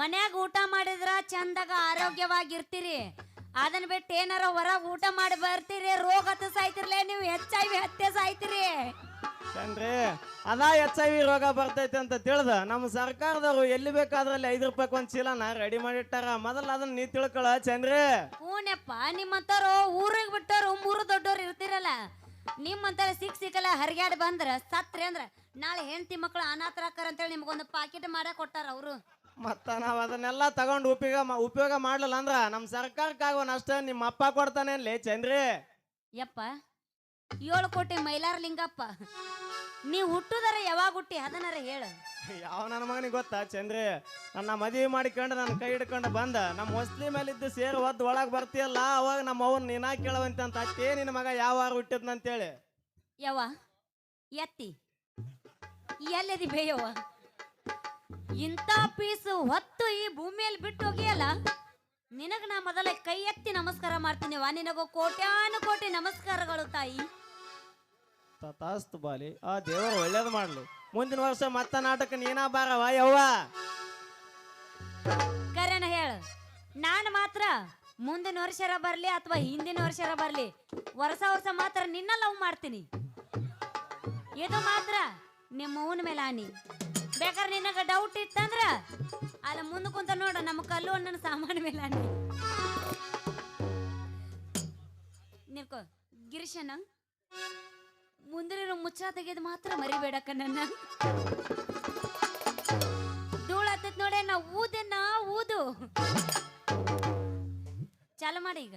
ಮನ್ಯಾಗ ಊಟ ಮಾಡಿದ್ರ ಚಂದಾಗ ಆರೋಗ್ಯವಾಗಿರ್ತೀರಿ. ಅದನ್ನ ಬಿಟ್ಟು ಏನಾರ ಹೊರಗೆ ಊಟ ಮಾಡಿ ಬರ್ತೀರಿ ರೋಗ ಹತ್ತು ಸಾಯ್ತಿರ್ಲೇ ನೀವು ಎಚ್ ಐ ವಿ ಹತ್ತೆ ಸಾಯ್ತಿರಿ. ಅದಾ ಅದ ಎಚ್ ಐ ವಿ ರೋಗ ಬರ್ತೈತೆ ಅಂತ ತಿಳಿದ ನಮ್ಮ ಸರ್ಕಾರದವರು ಎಲ್ಲಿ ಬೇಕಾದ್ರಲ್ಲಿ ಐದು ರೂಪಾಯಿ ಒಂದು ಚೀಲನ ರೆಡಿ ಮಾಡಿಟ್ಟಾರ. ಮೊದಲ ಅದನ್ನ ನೀ ತಿಳ್ಕೊಳ ಚಂದ್ರಿ. ಹೂನಪ್ಪ ನಿಮ್ಮಂತವ್ರು ಊರಿಗೆ ಬಿಟ್ಟವ್ರು ಮೂರು ದೊಡ್ಡವ್ರು ಇರ್ತಿರಲ್ಲ ನಿಮ್ಮಂತರ ಸಿಕ್ ಸಿಕ್ಕಲ್ಲ ಹರಿಗಾಡಿ ಬಂದ್ರ ಸತ್ರಿ ಅಂದ್ರ ನಾಳೆ ಹೆಂಡತಿ ಮಕ್ಕಳು ಅನಾಥರಾಕರ್ ಅಂತೇಳಿ ನಿಮ್ಗೊಂದು ಪಾಕೆಟ್ ಮಾಡಕ್ ಕೊಟ್ಟಾರ ಅವರು. ಮತ್ತ ನಾವ್ ಅದನ್ನೆಲ್ಲ ತಗೊಂಡು ಉಪಯೋಗ ಮಾ- ಉಪಯೋಗ ಮಾಡ್ಲಿಲ್ಲ ಅಂದ್ರ ನಮ್ಮ ಸರ್ಕಾರಕ್ಕಾಗೋ ನಷ್ಟ ನಿಮ್ಮ ಅಪ್ಪ ಕೊಡ್ತಾನೆ ಲೇ ಚಂದ್ರಿ. ಯಪ್ಪ ಏಳು ಕೋಟಿ ಮೈಲಾರ ಲಿಂಗಪ್ಪ ನೀ ಹುಟ್ಟುದರ ಯಾವಾಗ ಹುಟ್ಟಿ ಅದನ್ನಾರ ಹೇಳು. ಯಾವ ನನ್ನ ಮಗನಿಗೆ ಗೊತ್ತಾ ಚಂದ್ರಿ? ನನ್ನ ಮದುವೆ ಮಾಡಿಕೊಂಡು ನನ್ನ ಕೈ ಹಿಡ್ಕೊಂಡು ಬಂದ ನಮ್ಮ ಹೊಸ್ಲಿ ಮೇಲಿದ್ದು ಸೇರು ಒದ್ದು ಒಳಗೆ ಬರ್ತೀಯಲ್ಲ ಅವಾಗ ನಮ್ಮ ಅವ್ನ ನೀನಾ ಕೇಳವಂತೆ ಅಂತ ಅತ್ತೇ ನಿನ್ನ ಮಗ ಯಾವಾಗ ಹುಟ್ಟಿದ್ನಂತೇಳಿ. ಯವ್ವ ಎತ್ತಿ ಎಲ್ಲದಿ ಬೇಯವ್ವ ಇಂಥ ಪೀಸು ಹೊತ್ತು ಈ ಭೂಮಿಯಲ್ಲಿ ಬಿಟ್ಟು ಹೋಗಿಯಲ್ಲ? ನಿನಗ ನಾ ಮೊದಲ ಕೈ ಎತ್ತಿ ನಮಸ್ಕಾರ ಮಾಡ್ತೀನಿ ವಾ. ನಿನಗೂ ಕೋಟ್ಯಾನು ಕೋಟಿ ನಮಸ್ಕಾರಗಳು ತಾಯಿ. ತಥಾಸ್ತು ಬಾಲಿ ಆ ದೇವರು ಒಳ್ಳೇದು ಮಾಡ್ಲಿ. ಮುಂದಿನ ವರ್ಷ ಮತ್ತ ನಾಟಕ ನೀನಾ ಬಾರವ ಯವ್ವ? ಕರೆನ ಹೇಳು ನಾನು ಮಾತ್ರ ಮುಂದಿನ ವರ್ಷರ ಬರಲಿ ಅಥವಾ ಹಿಂದಿನ ವರ್ಷರ ಬರಲಿ ವರ್ಷ ವರ್ಷ ಮಾತ್ರ ನಿನ್ನ ಲವ್ ಮಾಡ್ತೀನಿ. ಇದು ಮಾತ್ರ ನಿಮ್ಮ ಅವನ ಮೇಲೆ ಆನಿ ಬೇಕಾದ್ರೆ ನಿನಗ ಡೌಟ್ ಇತ್ತಂದ್ರ ಅಲ್ಲ ಮುಂದೆ ಕುಂತ ನೋಡ, ನಮ್ಮ ಕಲ್ಲು ಅಣ್ಣನ ಸಾಮಾನು ಮೇಲೆ ಗಿರೀಶ ಗಿರೀಶನ ಮುಂದಿನ ಮುಚ್ಚ ತೆಗೆದು ಮಾತ್ರ ಮರಿಬೇಡಕ್ಕ ನನ್ನ ಧೂಳ ಹತ್ತತ್ ನೋಡೆ, ನಾ ಊದೆನ್ನ ಊದು. ಚಾಲು ಮಾಡಿ ಈಗ?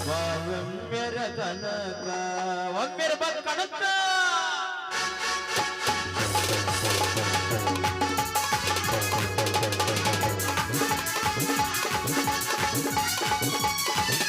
ಬಾವೆಮ್ಮೆರ ಕನಕ ಒಮ್ಮೆರ ಬಂದ ಕನಕ ಹದಿನಾರರ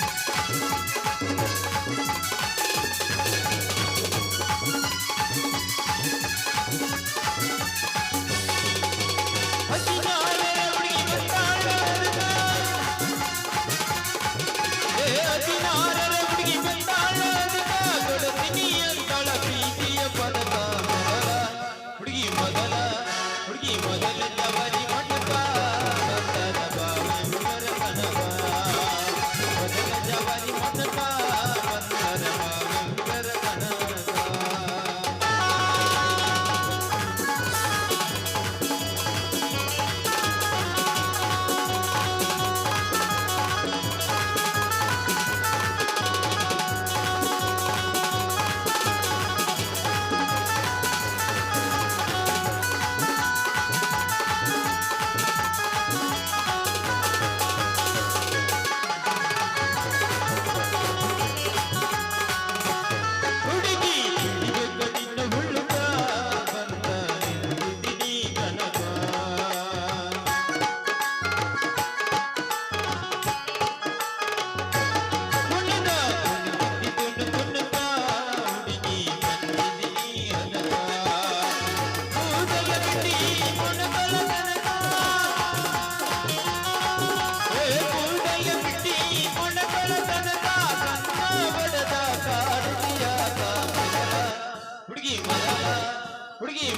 ಹುಡುಗಿ